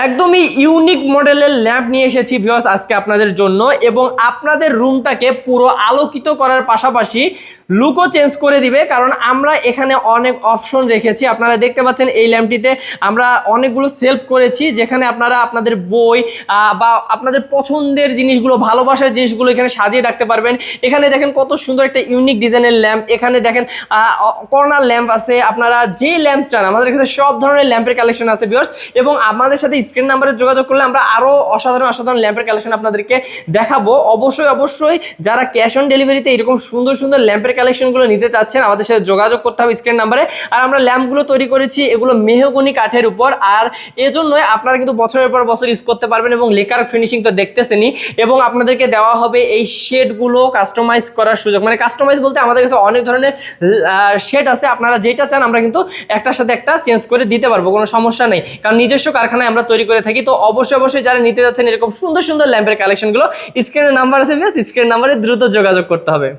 একদমই ইউনিক মডেলের ল্যাম্প নিয়ে এসেছি ভিউয়ার্স আজকে আপনাদের জন্য এবং আপনাদের রুমটাকে পুরো আলোকিত করার পাশাপাশি লুকও চেঞ্জ করে দিবে, কারণ আমরা এখানে অনেক অপশন রেখেছি। আপনারা দেখতে পাচ্ছেন এই ল্যাম্পটিতে আমরা অনেকগুলো সেলফ করেছি, যেখানে আপনারা আপনাদের বই বা আপনাদের পছন্দের জিনিসগুলো, ভালোবাসার জিনিসগুলো এখানে সাজিয়ে রাখতে পারবেন। এখানে দেখেন কত সুন্দর একটা ইউনিক ডিজাইনের ল্যাম্প এখানে দেখেন কর্নার ল্যাম্প আছে। আপনারা যে ল্যাম্প চান, আমাদের কাছে সব ধরনের ল্যাম্পের কালেকশন আছে ভিউয়ার্স এবং আমাদের সাথে স্ক্রিন নাম্বারে যোগাযোগ করলে আমরা আরও অসাধারণ অসাধারণ ল্যাম্পের কালেকশন আপনাদেরকে দেখাবো। অবশ্যই অবশ্যই যারা ক্যাশ অন ডেলিভারিতে এরকম সুন্দর সুন্দর ল্যাম্পের কালেকশনগুলো নিতে চাচ্ছেন, আমাদের সাথে যোগাযোগ করতে হবে স্ক্রিন নাম্বারে। আর আমরা ল্যাম্পগুলো তৈরি করেছি, এগুলো মেহগুনি কাঠের উপর। আর এজন্যই আপনারা কিন্তু বছরের পর বছর ইউজ করতে পারবেন এবং লেকার ফিনিশিং তো দেখতেছেনই। এবং আপনাদেরকে দেওয়া হবে এই শেডগুলো কাস্টমাইজ করার সুযোগ। মানে কাস্টমাইজ বলতে আমাদের কাছে অনেক ধরনের শেড আছে। আপনারা যেটা চান আমরা কিন্তু একটার সাথে একটা চেঞ্জ করে দিতে পারব, কোনো সমস্যা নেই। কারণ নিজস্ব কারখানায় আমরা তৈরি করে থাকি, তো অবশ্যই অবশ্যই যারা নিতে যাচ্ছেন এরকম সুন্দর সুন্দর ল্যাম্পের কালেকশনগুলো স্ক্রিনের নাম্বার আছে স্ক্রিনের নাম্বারে দ্রুত যোগাযোগ করতে হবে।